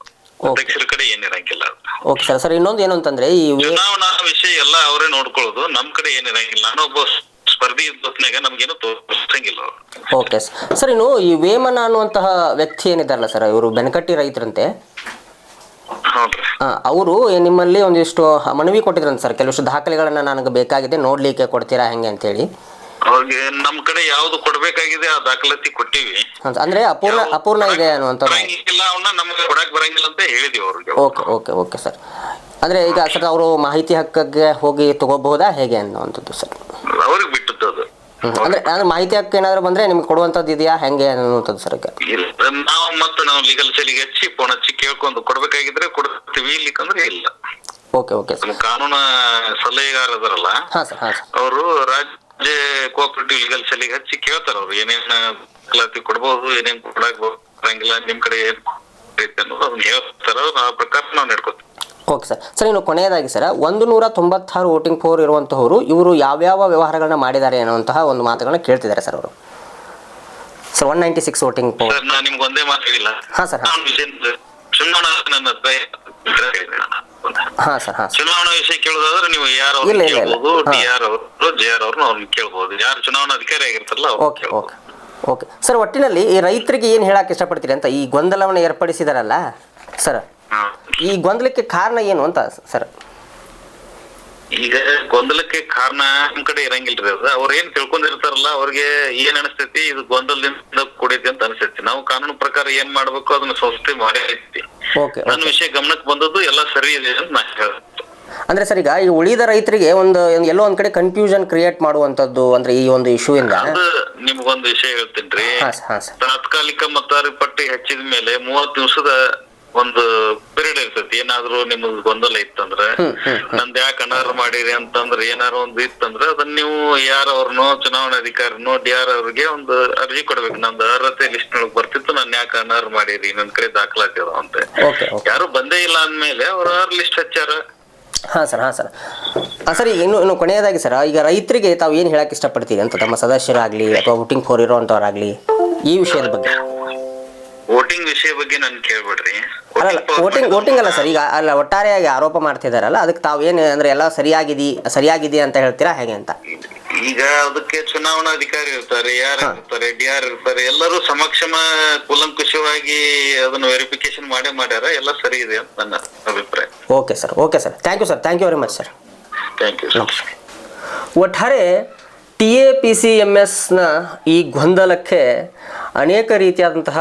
ಅಧ್ಯಕ್ಷರ ಕಡೆ ಏನಿರಂಗಿಲ್ಲ ಓಕೆ ಸರ್ ಸರ್ ಇನ್ನೊಂದು ಏನು ಅಂತಂದ್ರೆ ಈ ಚುನಾವಣಾ ವಿಷಯ ಎಲ್ಲ ಅವರೇ ನೋಡ್ಕೊಳ್ಳೋದು. ನಮ್ ಕಡೆ ಏನಿರಂಗಿಲ್ಲ ಒಬ್ಬ ಸ್ಪರ್ಧಿ ಇದ್ದಾಗ ನಮ್ಗೇನು ತೋರಿಸಂಗಿಲ್ಲ ಓಕೆ ಸರ್ ಇನ್ನು ಈ ವೇಮನ ಅನ್ನುವಂತಹ ವ್ಯಕ್ತಿ ಏನಿದಾರಲ್ಲ ಸರ್ ಇವರು ಬೆನಕಟ್ಟಿ ರೈತರಂತೆ. ಅವರು ನಿಮ್ಮಲ್ಲಿ ಒಂದಿಷ್ಟು ಮನವಿ ಕೊಟ್ಟಿದ್ರಂತೆ ಸರ್ ಕೆಲವಷ್ಟು ದಾಖಲೆಗಳನ್ನ ನನಗೆ ಬೇಕಾಗಿದೆ ನೋಡ್ಲಿಕ್ಕೆ ಕೊಡ್ತೀರಾ ಹೆಂಗೆ ಅಂತೇಳಿ. ಅವ್ರಿಗೆ ನಮ್ ಕಡೆ ಯಾವ್ದು ಕೊಡ್ಬೇಕಾಗಿದೆ ಆ ದಾಖಲಾತಿ ಕೊಟ್ಟಿವಿ. ಅಂದ್ರೆ ಅಂದರೆ ಅಪೂರ್ಣ ಅಪೂರ್ಣ ಇದೆ ಅನ್ನುವಂಥದ್ದು. ಬರಂಗಿಲ್ಲ ಅವನ್ನ ನಮ್ಗೆ ಕೊಡಕ್ ಬರಂಗಿಲ್ಲ ಅಂತ ಹೇಳಿದ್ವಿ ಅವ್ರಿಗೆ. Okay okay okay sir. ಅಂದರೆ ಈಗ ಸರ್ ಅವರು ಮಾಹಿತಿ ಹಕ್ಕಕ್ಕೆ ಹೋಗಿ ತಗೋಬಹುದಾ ಹೇಗೆ ಅನ್ನುವಂಥದ್ದು ಸರ್? ಅವ್ರಿಗೆ ಬಿಟ್ಟದ್ದು ಅದು. ಹ್ಮ್. ಅಂದ್ರೆ ಅಂದ್ರೆ ಮಾಹಿತಿ ಹಕ್ಕು ಏನಾದ್ರು ಬಂದ್ರೆ ನಿಮ್ಗೆ ಕೊಡುವಂಥದ್ದು ಇದೆಯಾ? ಹೆಂಗೆ ಅನ್ನುವಂಥದ್ದು ಸರ್ ಈಗ? ಇಲ್ಲ ನಾವು ಮತ್ತೆ ನಾವು ಲೀಗಲ್ ಸೆಲಿಗೆ ಹಚ್ಚಿ ಫೋನ್ ಹಚ್ಚಿ ಕೇಳ್ಕೊಂಡು ಕೊಡ್ಬೇಕಾಗಿದ್ರೆ ಕೊಡ್ತೀವಿ ಇಲ್ಲಿಕಂದ್ರೆ ಇಲ್ಲ. Okay okay sir. ನಮ್ಮ ಕಾನೂನು ಸಲಹೆಗಾರ ಅದರಲ್ಲ ಹಾಂ ಸರ್ ಹಾಂ ಸರ್. ಅವರು ರಾಜ್ಯ ಕೋಆಪರೇಟಿವ್ ಲೀಗಲ್ ಸೆಲಿಗೆ ಹಚ್ಚಿ ಕೇಳ್ತಾರ ಅವ್ರು ಏನೇನ್ ದಾಖಲಾತಿ ಕೊಡ್ಬೋದು ಏನೇನ್ ಕೊಡಕ್ ಬರಂಗಿಲ್ಲ ನಿಮ್ ಕಡೆ ಏನ್ ಐತೆ ಅನ್ನೋದು ಅದನ್ನ ಹೇಳ್ತಾರ ಆ ಪ್ರಕಾರ ನಾವು ನಡ್ಕೋತೀವಿ. ಓಕೆ ಸರ್ ಸರ್ ಇನ್ನು ಕೊನೆಯದಾಗಿ ಸರ್ ಒಂದು ನೂರ ತೊಂಬತ್ತಾರು ವೋಟಿಂಗ್ ಫೋರ್ ಇರುವಂತಹವರು ಇವರು ಯಾವ್ಯಾವ ವ್ಯವಹಾರಗಳನ್ನ ಮಾಡಿದ್ದಾರೆ ಅನ್ನುವಂತಹ ಒಂದು ಮಾತುಗಳನ್ನ ಕೇಳ್ತಿದ್ದಾರೆ ಸರ್ ಅವರು. Sir one ninety six voting power sir ನಾನು ನಿಮ್ಗೆ ಒಂದೇ ಮಾತು ಹೇಳಿಲ್ಲ ಹಾ, ಸರ್, ಹಾ. ಚುನಾವಣಾ ನನ್ನ. ಹಾಂ ಸರ್ ಹಾಂ ಸರ್. ಚುನಾವಣಾ ವಿಷಯ ಕೇಳೋದಾದ್ರೆ ನೀವು ಯಾರು ಇಲ್ಲ, ಇಲ್ಲ, ಇಲ್ಲ. ಕೇಳ್ಬೋದು ಹಾ. ಡಿ ಆರ್ ಅವರು ಜೆ ಆರ್ ಅವ್ರನ್ನ ಅವ್ರನ್ನ ಕೇಳ್ಬೋದು. ಯಾರು ಚುನಾವಣಾ ಅಧಿಕಾರಿ ಆಗಿರ್ತಾರಲ್ಲ ಓಕೆ ಓಕೆ ಓಕೆ. ಸರ್ ಒಟ್ಟಿನಲ್ಲಿ ಈ ರೈತರಿಗೆ ಏನು ಹೇಳಕ್ಕೆ ಇಷ್ಟಪಡ್ತೀರಿ ಅಂತ ಈ ಗೊಂದಲವನ್ನು ಏರ್ಪಡಿಸಿದಾರಲ್ಲ ಸರ್? ಹಾ. ಈ ಗೊಂದಲಕ್ಕೆ ಕಾರಣ ಏನು ಅಂತ ಸರ್? ಈಗ ಗೊಂದಲಕ್ಕೆ ಕಾರಣ ನಮ್ ಕಡೆ ಇರಂಗಿಲ್ರಿ ಅದ. ಅವ್ರ ಏನ್ ತಿಳ್ಕೊಂಡಿರ್ತಾರಲ್ಲ ಅವ್ರಿಗೆ ಏನ್ ಅನಿಸ್ತೈತಿ ಇದು ಗೊಂದಲದಿಂದ ಕೂಡೈತಿ ಅಂತ ಅನಿಸ್ತೈತಿ. ನಾವು ಕಾನೂನು ಪ್ರಕಾರ ಏನ್ ಮಾಡ್ಬೇಕು ಅದನ್ನ ಸಂಸ್ಥೆ ಮಾಡಿ ಐತಿ ನನ್ನ ವಿಷಯ ಗಮನಕ್ಕೆ ಬಂದದ್ದು ಎಲ್ಲ ಸರಿ ಇದೆ ಅಂತ ನಾ ಹೇಳ್ತೀನಿ. ಅಂದ್ರೆ ಸರ್ ಈಗ ಈ ಉಳಿದ ರೈತರಿಗೆ ಒಂದು ಎಲ್ಲೋ ಒಂದ್ ಕಡೆ ಕನ್ಫ್ಯೂಷನ್ ಕ್ರಿಯೇಟ್ ಮಾಡುವಂತದ್ದು ಅಂದ್ರೆ ಈ ಒಂದು ಇಶ್ಯೂ ಇಂದ? ನಿಮ್ಗೊಂದು ವಿಷಯ ಹೇಳ್ತೀನಿ ಹಾ ಸರ್ ಹಾ ತಾತ್ಕಾಲಿಕ ಮತ್ತಾರಿ ಪಟ್ಟಿ ಹೆಚ್ಚಿದ ಮೇಲೆ ಮೂವತ್ ದಿವಸದ ಒಂದು ಪೀರಿಯಡ್ ಇರ್ತೈತಿ. ಏನಾದ್ರು ನಿಮ್ಗ್ ಗೊಂದಲ ಇತ್ತಂದ್ರೆ ನಂದ್ ಯಾಕೆ ಅನರ್ಹ ಮಾಡಿರಿ ಅಂತಂದ್ರೆ ಏನಾರ ಒಂದು ಇತ್ತಂದ್ರೆ ಅದನ್ನ ನೀವು ಯಾರವ್ರನ್ನೋ ಚುನಾವಣಾ ಅಧಿಕಾರಿನೋ ಡಿ ಆರ್ ಅವ್ರಿಗೆ ಒಂದು ಅರ್ಜಿ ಕೊಡ್ಬೇಕು. ನಂದು ಅರ್ಹತೆ ಲಿಸ್ಟ್ ನೊಳಗ್ ಬರ್ತಿತ್ತು ನನ್ ಯಾಕೆ ಅನರ್ಹ ಮಾಡಿರಿ? ನನ್ ಕಡೆ ದಾಖಲಾತಿ ಅಂತ. ಯಾರು ಬಂದೇ ಇಲ್ಲ ಅಂದ್ಮೇಲೆ ಅವ್ರ ಅರ್ಹ ಲಿಸ್ಟ್ ಹಚ್ಚಾರ. ಹಾ ಸರ್ ಹಾ ಸರ್. ಹಾ ಸರ್ ಈಗ ಇನ್ನು ಇನ್ನು ಕೊನೆಯದಾಗಿ ಸರ್ ಈಗ ರೈತರಿಗೆ ತಾವು ಏನು ಹೇಳಕ್ಕೆ ಇಷ್ಟಪಡ್ತೀರಿ ಅಂತ ತಮ್ಮ ಸದಸ್ಯರಾಗಲಿ ಅಥವಾ ವೋಟಿಂಗ್ ಫೋರ್ ಇರೋವಂಥವ್ರಾಗಲಿ ಈ ವಿಷಯದ ಬಗ್ಗೆ? ವೋಟಿಂಗ್ ವಿಷಯ ಬಗ್ಗೆ ನನ್ ಕೇಳ್ಬೇಡ್ರಿ. ಅಲ್ಲ ವೋಟಿಂಗ್ ವೋಟಿಂಗ್ ಅಲ್ಲ ಸರ್ ಈಗ ಅಲ್ಲ ಒಟ್ಟಾರೆಯಾಗಿ ಆರೋಪ ಮಾಡ್ತಿದಾರಲ್ಲ ಅದಕ್ಕೆ ತಾವು ಏನು ಅಂದರೆ ಎಲ್ಲ ಸರಿಯಾಗಿದಿ ಸರಿಯಾಗಿದೆ ಅಂತ ಹೇಳ್ತೀರಾ ಹೇಗೆ ಅಂತ? ಈಗ ಅದಕ್ಕೆ ಚುನಾವಣಾ ಅಧಿಕಾರಿ ಇರ್ತಾರೆ ಯಾರು ಇರ್ತಾರೆ ಡಿ ಆರ್ ಇರ್ತಾರೆ ಎಲ್ಲರೂ ಸಮಕ್ಷಮ ಕೂಲಂಕುಷವಾಗಿ ಅದನ್ನ ವೆರಿಫಿಕೇಶನ್ ಮಾಡೇ ಮಾಡ್ಯಾರ ಎಲ್ಲ ಸರಿ ಇದೆ ಅಂತ ನನ್ನ ಅಭಿಪ್ರಾಯ. Okay sir okay sir. Thank you sir thank you very much sir thank you ಒಟ್ಟಾರೆ T A P C M ಎಸ್ನ ಈ ಗೊಂದಲಕ್ಕೆ ಅನೇಕ ರೀತಿಯಾದಂತಹ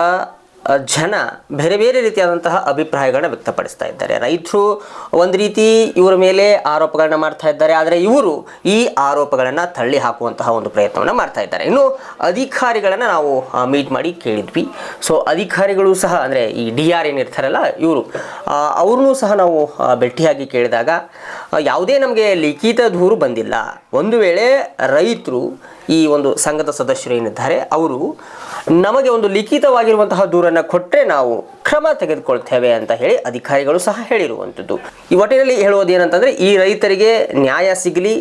ಜನ ಬೇರೆ ಬೇರೆ ರೀತಿಯಾದಂತಹ ಅಭಿಪ್ರಾಯಗಳನ್ನ ವ್ಯಕ್ತಪಡಿಸ್ತಾ ಇದ್ದಾರೆ. ರೈತರು ಒಂದು ರೀತಿ ಇವರ ಮೇಲೆ ಆರೋಪಗಳನ್ನ ಮಾಡ್ತಾ ಇದ್ದಾರೆ. ಆದರೆ ಇವರು ಈ ಆರೋಪಗಳನ್ನು ತಳ್ಳಿ ಹಾಕುವಂತಹ ಒಂದು ಪ್ರಯತ್ನವನ್ನು ಮಾಡ್ತಾ ಇದ್ದಾರೆ. ಇನ್ನು ಅಧಿಕಾರಿಗಳನ್ನು ನಾವು ಮೀಟ್ ಮಾಡಿ ಕೇಳಿದ್ವಿ. ಸೊ ಅಧಿಕಾರಿಗಳು ಸಹ, ಅಂದರೆ ಈ ಡಿ ಆರ್ ಏನಿರ್ತಾರಲ್ಲ ಇವರು ಅವ್ರನ್ನೂ ಸಹ ನಾವು ಭೇಟಿಯಾಗಿ ಕೇಳಿದಾಗ ಯಾವುದೇ ನಮಗೆ ಲಿಖಿತ ದೂರು ಬಂದಿಲ್ಲ. ಒಂದು ವೇಳೆ ರೈತರು ಈ ಒಂದು ಸಂಘದ ಸದಸ್ಯರು ಏನಿದ್ದಾರೆ, ಅವರು ನಮಗೆ ಒಂದು ಲಿಖಿತವಾಗಿರುವಂತಹ ದೂರನ್ನು ಕೊಟ್ಟರೆ ನಾವು ಕ್ರಮ ತೆಗೆದುಕೊಳ್ತೇವೆ ಅಂತ ಹೇಳಿ ಅಧಿಕಾರಿಗಳು ಸಹ ಹೇಳಿರುವಂಥದ್ದು. ಈ ಒಟ್ಟಿನಲ್ಲಿ ಹೇಳೋದು ಏನಂತಂದರೆ ಈ ರೈತರಿಗೆ ನ್ಯಾಯ ಸಿಗಲಿ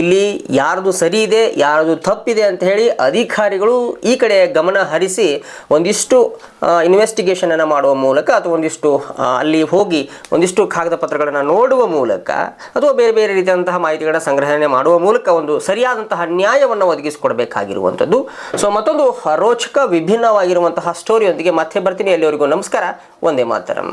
ಇಲ್ಲಿ ಯಾರ್ದು ಸರಿ ಇದೆ, ಯಾರ್ದು ತಪ್ಪಿದೆ ಅಂತ ಹೇಳಿ ಅಧಿಕಾರಿಗಳು ಈ ಕಡೆ ಗಮನ ಹರಿಸಿ ಒಂದಿಷ್ಟು ಇನ್ವೆಸ್ಟಿಗೇಷನನ್ನು ಮಾಡುವ ಮೂಲಕ ಅಥವಾ ಒಂದಿಷ್ಟು ಅಲ್ಲಿ ಹೋಗಿ ಒಂದಿಷ್ಟು ಕಾಗದ ಪತ್ರಗಳನ್ನು ನೋಡುವ ಮೂಲಕ ಅಥವಾ ಬೇರೆ ಬೇರೆ ರೀತಿಯಾದಂತಹ ಮಾಹಿತಿಗಳನ್ನು ಸಂಗ್ರಹಣೆ ಮಾಡುವ ಮೂಲಕ ಒಂದು ಸರಿಯಾದಂತಹ ನ್ಯಾಯವನ್ನು ಒದಗಿಸಿಕೊಡಬೇಕಾಗಿರುವಂಥದ್ದು. ಸೊ ಮತ್ತೊಂದು ರೋಚಕ ವಿಭಿನ್ನವಾಗಿರುವಂತಹ ಸ್ಟೋರಿಯೊಂದಿಗೆ ಮತ್ತೆ ಬರ್ತೀನಿ. ಎಲ್ಲಿವರೆಗೂ ನಮಸ್ಕಾರ. ಒಂದೇ ಮಾತರಂ.